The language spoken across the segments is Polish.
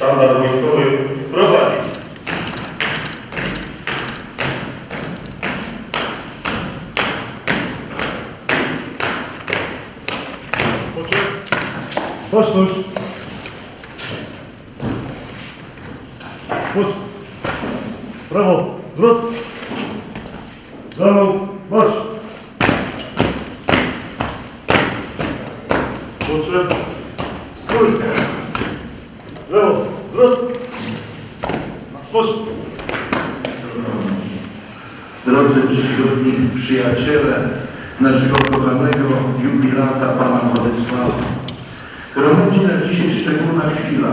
sztandar wojskowy wprowadzić. Władysława, gromadzi na dzisiaj szczególna chwila.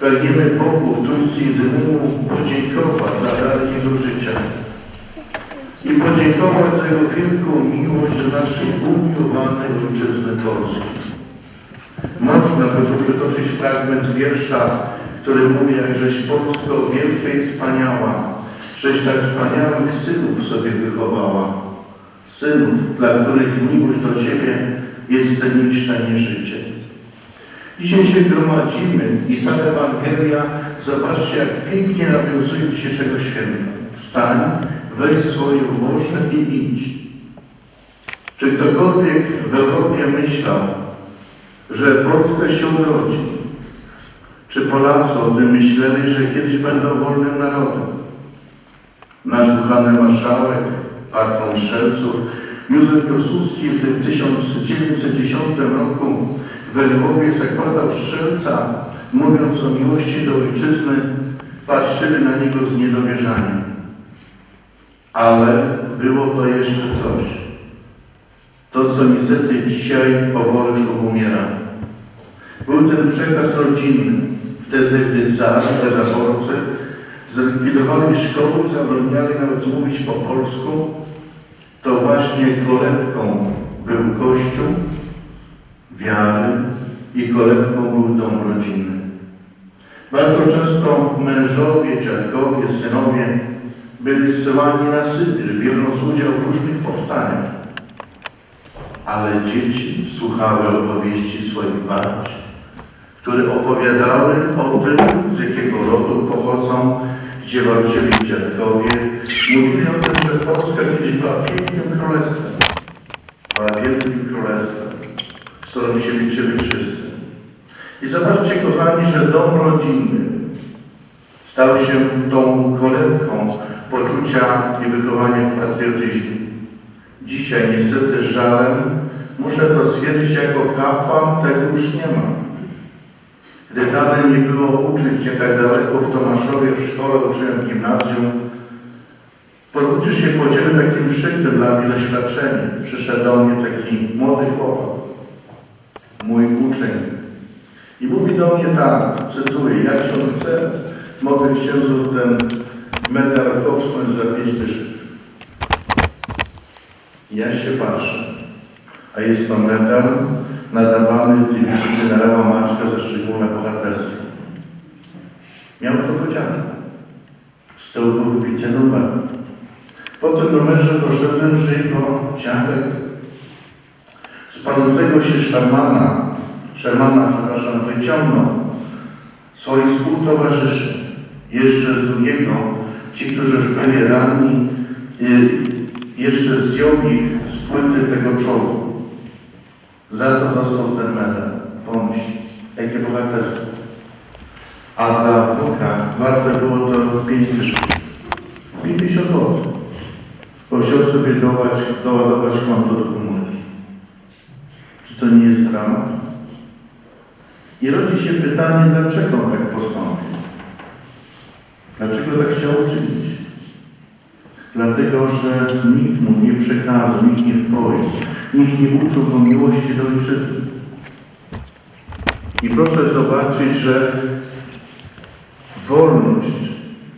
Pragniemy Bogu, Trójcy Jedynemu, podziękować za dar Jego życia i podziękować za Jego wielką miłość do naszej umiłowanej Ojczyzny Polski. Można by tu przytoczyć fragment wiersza, który mówi, jakżeś Polsko wielka i wspaniała, żeś tak wspaniałych synów sobie wychowała. Synów, dla których miłość do Ciebie jest cenniejsza niż życie. Dzisiaj się gromadzimy i ta Ewangelia, zobaczcie jak pięknie nawiązuje dzisiejszego święta. Wstań, weź swoje łoże i idź. Czy ktokolwiek w Europie myślał, że Polska się urodzi? Czy Polacy o tym myśleli, że kiedyś będą wolnym narodem? Nasz kochany marszałek, patron Strzelców, Józef Piłsudski w tym 1910 roku w Lwowie zakładał strzelca, mówiąc o miłości do ojczyzny, patrzyli na niego z niedowierzaniem. Ale było to jeszcze coś. To, co niestety dzisiaj powoli już umiera. Był ten przekaz rodzinny. Wtedy, gdy car, te zaborcy zlikwidowali szkoły, zabraniali nawet mówić po polsku, to właśnie kolebką był Kościół wiary i kolebką był dom rodzinny. Bardzo często mężowie, dziadkowie, synowie byli zsyłani na Sybir, biorąc udział w różnych powstaniach. Ale dzieci słuchały opowieści swoich babci, które opowiadały o tym, z jakiego rodu pochodzą, gdzie walczyli dziadkowie. Mówili o tym, że Polska kiedyś była pięknym królestwem, była wielkim królestwem, z którym się liczyli wszyscy. I zobaczcie, kochani, że dom rodzinny stał się tą kolebką poczucia i wychowania w patriotyzmie. Dzisiaj niestety żalem muszę to stwierdzić jako kapłan, tego już nie ma. Gdy dalej nie było uczyć się tak daleko w Tomaszowie, w szkole uczyłem gimnazjum, Pozwólcie się podzielić takim przykład dla mnie doświadczeniem. Przyszedł do mnie taki młody chłopak, mój uczeń. I mówi do mnie tak, cytuję, jak on chce, mogę księdzu ten medal kopsnąć za pięć dyszek. Ja się patrzę, a jest to medal nadawany dywizji generała Maczka za szczególne bohaterstwo. Miał to podziane. Z był wybity numer. Po tym numerze doszedłem, że jego dziadek z palącego się szamana, szamana, przepraszam, wyciągnął swoich współtowarzyszy, jeszcze z drugiego, ci, którzy byli ranni, y, jeszcze zdjął ich z płyty tego czołgu. Za to dostał ten medal. Pomyśl, jakie bohaterstwo. A dla Boga warte było to 5 tysięcy. 50 zł. Bo sobie doładować, doładować konto do komórki. Czy to nie jest dramat? I rodzi się pytanie, dlaczego on tak postąpił? Dlaczego tak chciał uczynić? Dlatego, że nikt mu nie przekazał, nikt nie wpoił, nikt nie uczył go miłości do ojczyzny. I proszę zobaczyć, że wolność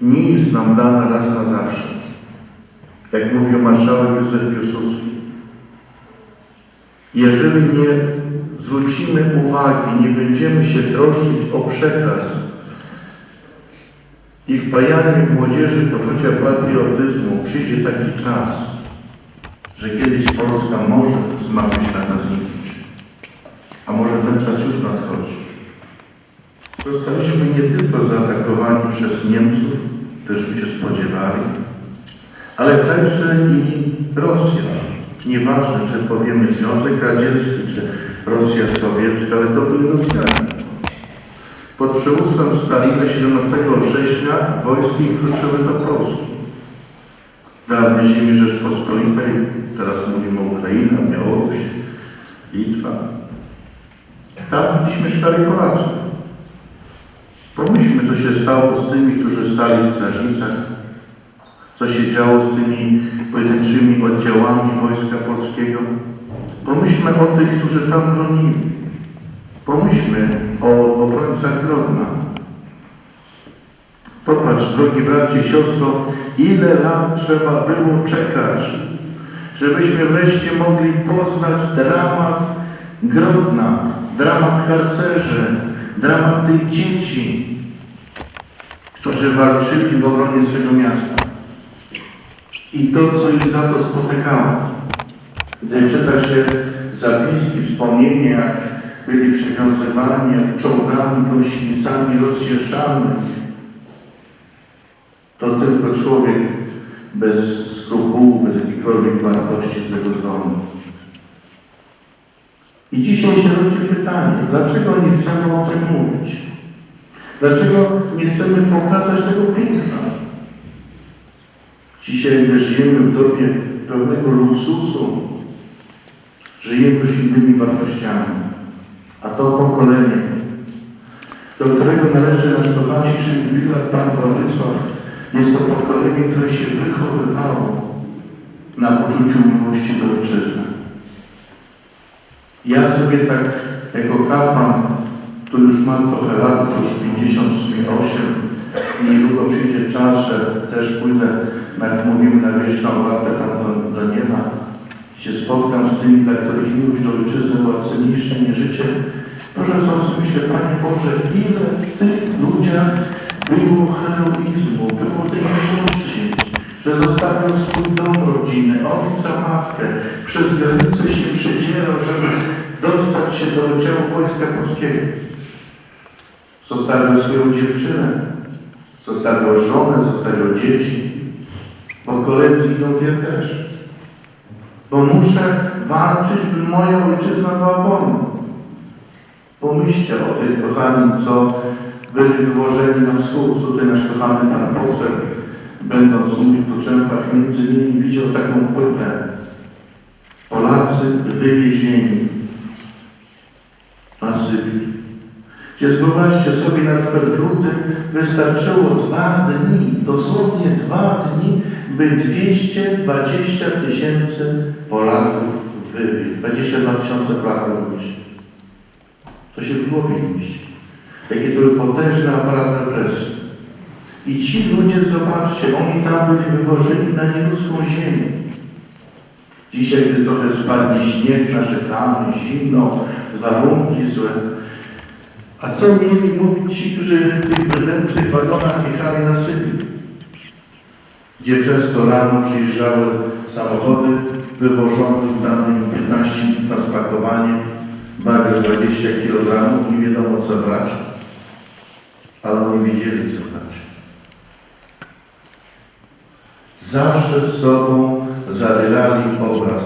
nie jest nam dana raz na zawsze. Jak mówił marszałek Józef Piłsudski. Jeżeli nie zwrócimy uwagi, nie będziemy się troszczyć o przekaz i wpajanie w młodzieży poczucia patriotyzmu, przyjdzie taki czas, że kiedyś Polska może z mapy świata zniknąć. A może ten czas już nadchodzi. Zostaliśmy nie tylko zaatakowani przez Niemców, by się spodziewali, ale także i Rosja. Nieważne, czy powiemy Związek Radziecki, czy Rosja Sowiecka, ale to byli Rosjanie. Pod przywództwem Stalina 17 września wojski wkroczyły do Polski. Dawnej ziemi Rzeczpospolitej, teraz mówimy Ukraina, Białoruś, Litwa. Tam dziś mieszkali Polacy. Pomyślmy, co się stało z tymi, którzy stali w strażnicach, co się działo z tymi pojedynczymi oddziałami Wojska Polskiego. Pomyślmy o tych, którzy tam bronili. Pomyślmy o obrońcach Grodna. Popatrz, drogi bracie i siostro, ile lat trzeba było czekać, żebyśmy wreszcie mogli poznać dramat Grodna, dramat harcerzy, dramat tych dzieci, którzy walczyli w obronie swego miasta. I to, co ich za to spotykało. Gdy czyta się zapiski, wspomnienia, jak byli przywiązywani, jak czołgami, gąsienicami rozjeżdżani, to tylko człowiek bez skrupułów, bez jakiejkolwiek wartości z tego zdolny. I dzisiaj się rodzi pytanie, dlaczego nie chcemy o tym mówić? Dlaczego nie chcemy pokazać tego piękna? Dzisiaj, gdy żyjemy w dobie pełnego luksusu, żyjemy już innymi wartościami. A to pokolenie, do którego należy nasz kochańszy jubilat Pan Władysław, jest to pokolenie, które się wychowywało na poczuciu miłości do ojczyzny. Ja sobie tak jako kapłan, który już ma trochę lat, to już 58 i niedługo przyjdzie czas, że też pójdę, jak mówimy, na wieczną wartę tam do, do nieba. Się spotkam z tymi, dla których miłość do ojczyzny była cenniejsza niż życie. Proszę sobie myślę, Panie Boże, ile tych ludziach było heroizmu, było tej miłości, że zostawił swój dom rodzinny, ojca, matkę, przez granicę się przedzierał, żeby dostać się do oddziału Wojska Polskiego. Zostawił swoją dziewczynę, zostawił żonę, zostawił dzieci, bo koledzy idą wie też. Bo muszę walczyć, by moja ojczyzna była wolna. Pomyślcie o tych kochani, co byli wyłożeni na wschód. Tutaj nasz kochany pan poseł, będąc u mnie w Tuczępach, między innymi widział taką płytę. Polacy wywiezieni na Sybir. Gdzie wyobraźcie sobie, na przykład w wystarczyło dwa dni, dosłownie dwa dni, by 220 tysięcy Polaków wywieźć. 22 tysiące Polaków wywieźć. To się w. Jakie to był potężny aparat represji. I ci ludzie, zobaczcie, oni tam byli wywożeni na nieludzką ziemię. Dzisiaj, gdy trochę spadnie śnieg, narzekamy, zimno, warunki złe. A co mieli mówić ci, którzy w tych bydlęcych wagonach jechali na Sybir? Gdzie często rano przyjeżdżały samochody wywożone danym 15 minut na spakowanie, bagaż 20 kg, nie wiadomo co brać, ale oni wiedzieli co brać. Zawsze sobą zawierali obraz.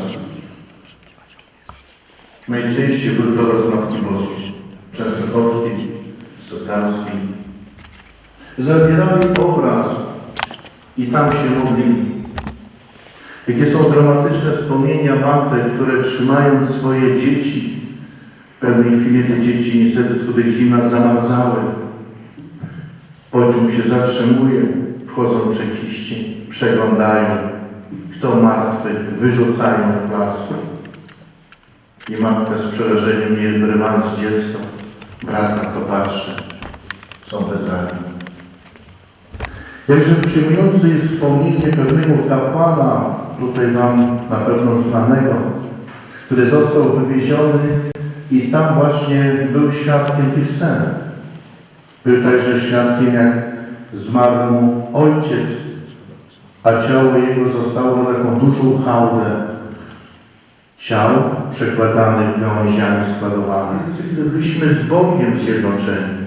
Najczęściej był to obraz Matki Boskiej, Częstochowskiej. Zawierali obraz i tam się modlili. Jakie są dramatyczne wspomnienia matek, które trzymając swoje dzieci, w pewnej chwili te dzieci niestety wskutek zimna zamarzały. Pociąg się zatrzymuje, wchodzą czekiści, przeglądają, kto martwy, wyrzucają plac. I matka z przerażeniem nie rywając dziecko, brat na to patrzy, są bezradni. Jakże przyjmujące jest wspomnienie pewnego kapłana, tutaj Wam na pewno znanego, który został wywieziony i tam właśnie był świadkiem tych scen. Był także świadkiem, jak zmarł mu ojciec, a ciało jego zostało taką dużą hałdę ciał przekładanych gałęziami składowanych. Gdy byliśmy z Bogiem zjednoczeni.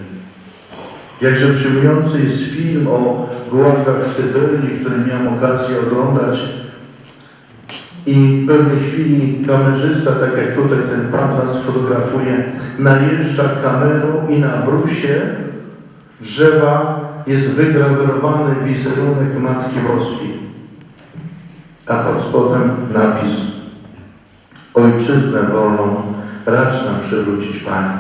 Jakże przyjmujący jest film o gułagach Syberii, który miałem okazję oglądać. I w pewnej chwili kamerzysta, tak jak tutaj ten pan nas fotografuje, najeżdża kamerą i na brusie drzewa jest wygrawerowany wizerunek Matki Boskiej. A pod spodem napis Ojczyznę wolną racz nam przywrócić Panie.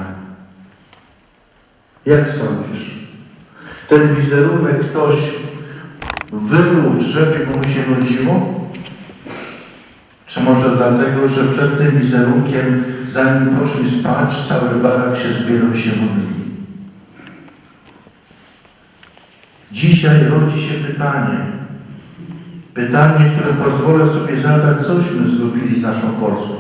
Jak sądzisz? Ten wizerunek ktoś wyrył w drzewie, bo mu się nudziło? Czy może dlatego, że przed tym wizerunkiem, zanim poszli spać, cały barak się zbierał się modlili? Dzisiaj rodzi się pytanie. Pytanie, które pozwolę sobie zadać, cośmy zrobili z naszą Polską.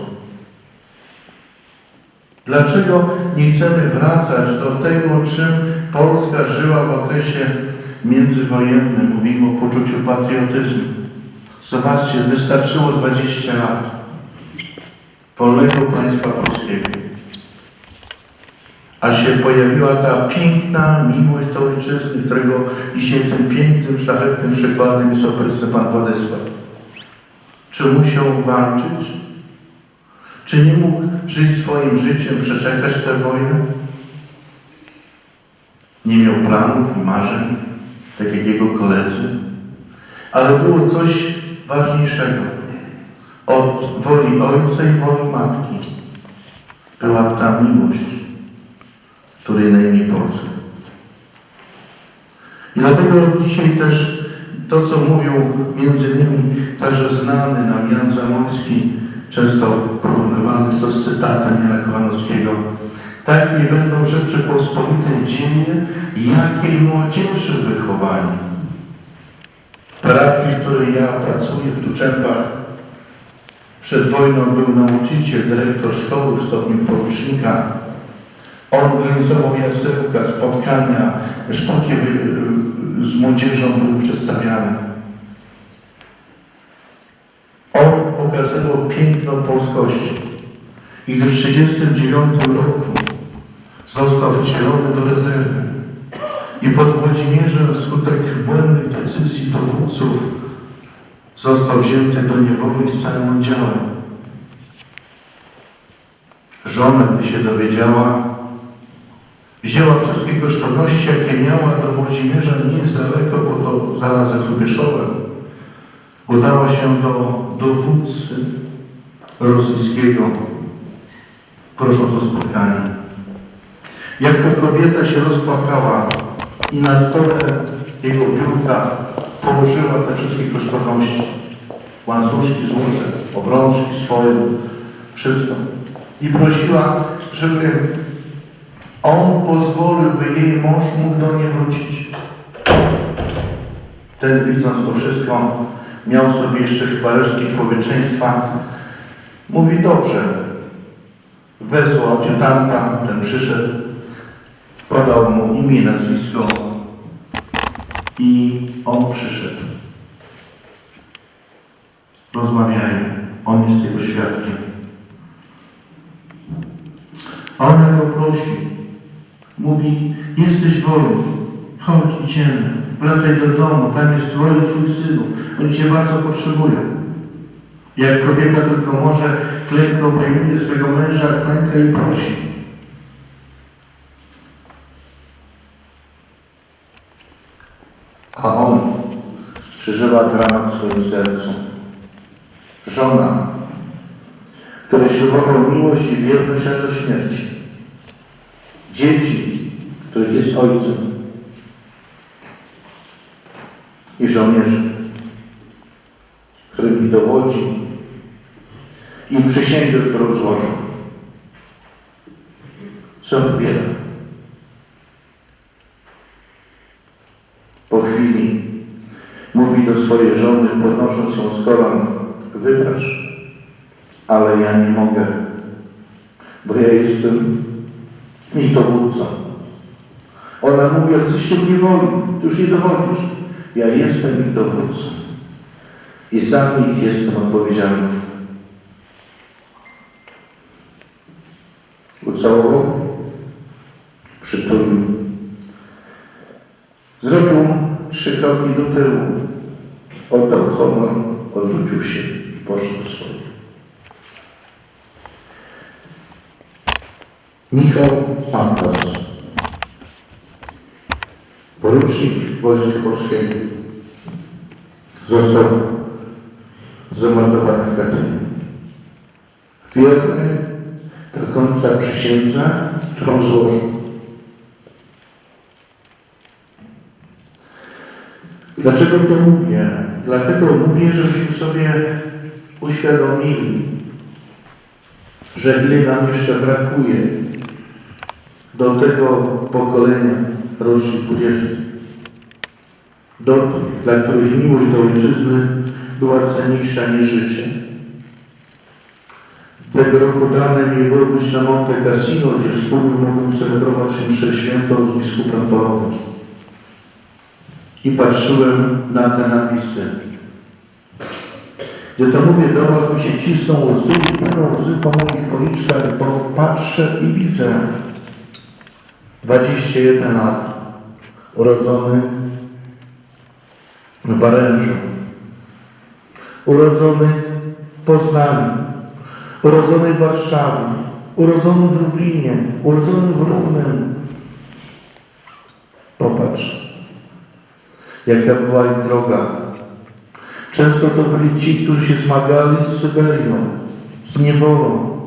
Dlaczego nie chcemy wracać do tego, czym Polska żyła w okresie międzywojennym? Mówimy o poczuciu patriotyzmu. Zobaczcie, wystarczyło 20 lat wolnego państwa polskiego. A się pojawiła ta piękna miłość do ojczyzny, którego dzisiaj tym pięknym, szlachetnym przykładem jest obecny Pan Władysław. Czy musiał walczyć? Czy nie mógł żyć swoim życiem, przeczekać tę wojnę? Nie miał planów i marzeń, tak jak jego koledzy. Ale było coś ważniejszego. Od woli ojca i woli matki była ta miłość, której na imię Polska. I dlatego dzisiaj też to, co mówił między innymi także znany nam Jan Zamolski, często porównywany to z cytatem Jana Kochanowskiego. Takie będą Rzeczypospolitej dzieje, jakiej młodzieży wychowaniu. W parafii, w której ja pracuję w Tuczępach, przed wojną był nauczyciel, dyrektor szkoły w stopniu porucznika. Organizował jasełka, spotkania, sztuki wy- z młodzieżą były przedstawiane. On pokazywał piękno polskości. I gdy w 1939 roku został wcielony do rezerwy i pod Włodzimierzem wskutek błędnych decyzji dowódców został wzięty do niewoli z całym oddziałem. Żona, gdy się dowiedziała, wzięła wszystkie kosztowności, jakie miała do Włodzimierza, nie jest daleko, bo to zarazem z Ubieszowem. Udała się do dowódcy rosyjskiego, prosząc o spotkanie. Jak to kobieta się rozpłakała i na stole jego biurka położyła te wszystkie kosztowności. Łańcuszki złote, obrączki swoje, wszystko. I prosiła, żeby on pozwolił, by jej mąż mógł do niej wrócić. Ten widząc to wszystko, miał sobie jeszcze chyba resztki człowieczeństwa. Mówi dobrze. Wezwał adiutanta, ten przyszedł, podał mu imię, nazwisko i on przyszedł. Rozmawiają. On jest jego świadkiem. Ona go prosi. Mówi, jesteś wolny. Chodź, idziemy. Wracaj do domu. Tam jest twoje, twój synu. Oni cię bardzo potrzebują. Jak kobieta tylko może, klęka obejmuje swego męża, klęka i prosi. A on przeżywa dramat w swoim sercu. Żona, który ślubował miłość i wierność aż do śmierci. Dzieci, których jest ojcem. I żołnierze, którym dowodzi i przysięgę, którą złożą. Co wybiera? Po chwili mówi do swojej żony, podnosząc ją z kolan, wybacz, ale ja nie mogę, bo ja jestem ich dowódcą. Ona mówi, ale coś się nie woli, ty już nie dowodzisz. Ja jestem ich dowódcą i za nich jestem odpowiedzialny. Ucałował, przytulił Zrobił trzy kroki do tyłu. Oddał honor, odwrócił się i poszedł swoje. Michał Pantas, porucznik Wojska Polskiego, został zamordowany w Katyniu. Wierny do końca przysiędze, którą złożył. Dlaczego to mówię? Dlatego mówię, żebyśmy sobie uświadomili, że ile nam jeszcze brakuje do tego pokolenia rocznik 20. Do tych, dla których miłość do ojczyzny była cenniejsza niż życie. Tego roku dane mi było być na Monte Cassino, gdzie wspólnie mogłem celebrować mszę świętą z biskupem Porowym. I patrzyłem na te napisy. Gdzie to mówię do Was, mi się cisną łzy i płyną łzy po moich policzkach, bo patrzę i widzę 21 lat, urodzony w Barężu, urodzony w Poznaniu, urodzony w Warszawie, urodzony w Lublinie, urodzony w Równem. Popatrz, jaka była ich droga. Często to byli ci, którzy się zmagali z Syberią, z niewolą,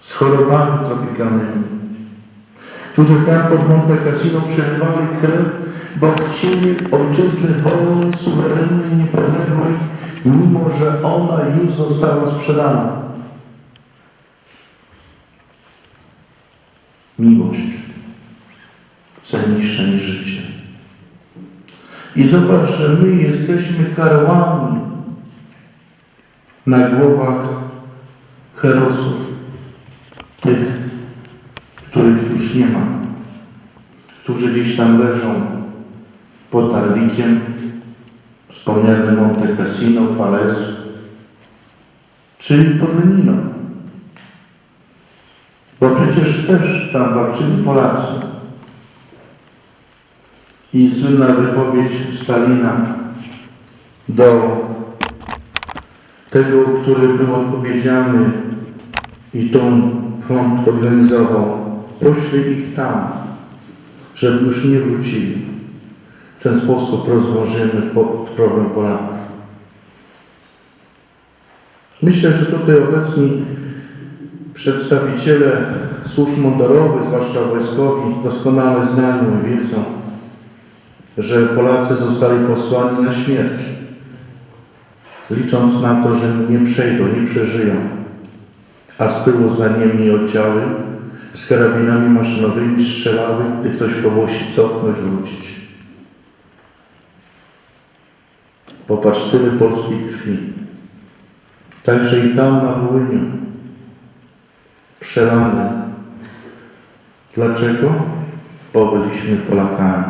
z chorobami tropikalnymi, którzy tam pod Monte Cassino przelewali krew, bo chcieli ojczyzny wolnej, suwerennej, niepodległej, mimo że ona już została sprzedana. Miłość cenniejsza niż życie. I zobacz, że my jesteśmy karłami na głowach herosów, tych, już nie ma, którzy gdzieś tam leżą pod Narwikiem, wspomniany Monte Cassino, Fales, czy Torrenino. Bo przecież też tam walczyli Polacy. I słynna wypowiedź Stalina do tego, który był odpowiedzialny i tą front organizował. Poślij ich tam, żeby już nie wrócili. W ten sposób rozwiążemy po- problem Polaków. Myślę, że tutaj obecni przedstawiciele służb mundurowych, zwłaszcza wojskowi, doskonale znają i wiedzą, że Polacy zostali posłani na śmierć, licząc na to, że nie przejdą, nie przeżyją, a z tyłu za nimi oddziały z karabinami maszynowymi strzelały, gdy ktoś próbował się cofnąć, wrócić. Popatrz, tyle polskiej krwi. Także i tam na Wołyniu. Przelany. Dlaczego? Bo byliśmy Polakami.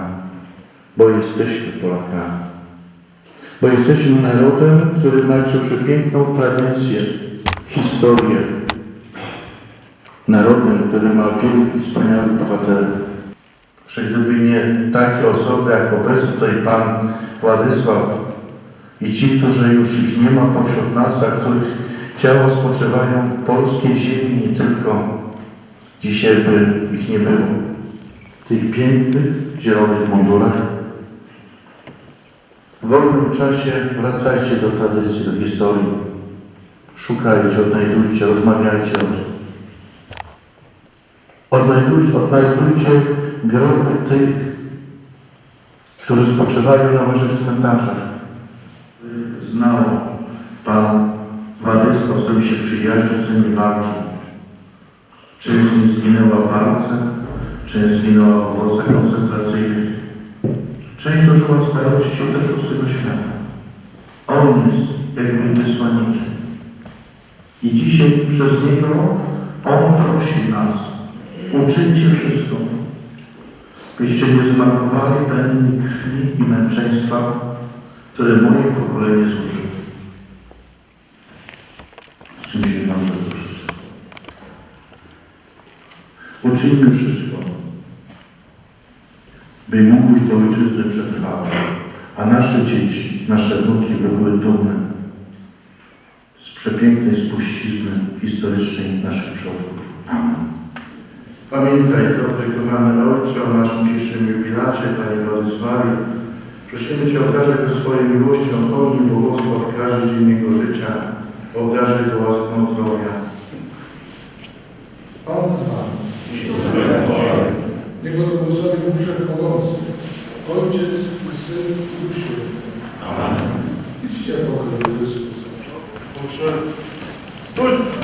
Bo jesteśmy Polakami. Bo jesteśmy narodem, który ma przepiękną tradycję, historię. Narodem, który ma wielu wspaniałych bohaterów. Że gdyby nie takie osoby jak obecny tutaj Pan Władysław i ci, którzy już ich nie ma pośród nas, a których ciała spoczywają w polskiej ziemi, nie tylko dzisiaj by ich nie było. W tych pięknych, zielonych mundurach. W wolnym czasie wracajcie do tradycji, do historii. Szukajcie, odnajdujcie, rozmawiajcie o tym. Odnajdujcie, odnajdujcie groby tych, którzy spoczywają na waszych cmentarzach. Znał Pan Władysław, sobie się przyjaźnił, z nimi walczył. Część z nich zginęła w walce, część zginęła w obozach koncentracyjnych. Część dożyła starości od tego świata. On jest jakby wysłannikiem. I dzisiaj przez Niego On prosi nas, uczyńcie wszystko, byście nie zmarnowali daniny krwi i męczeństwa, które moje pokolenie zużyło. Z tym się nam to wszystko. Uczyńmy wszystko, by mógł do ojczyzny przetrwały, a nasze dzieci, nasze wnuki by były dumne z przepięknej spuścizny historycznej naszych przodków. Amen. Pamiętaj, dobry, kochany Ojcze, o naszym dzisiejszym jubilacie, Panie Władysławie. Prosimy Cię, okażę go swoją miłością, pełni błogosław każdy dzień Jego życia, obdarzy go łaską zdrowia. Pan z Wami. Niech błogosławi Bóg Wszechmogący, Ojciec i Syn i Duch Święty. Idźcie pokój Chrystusa. Proszę. Stój!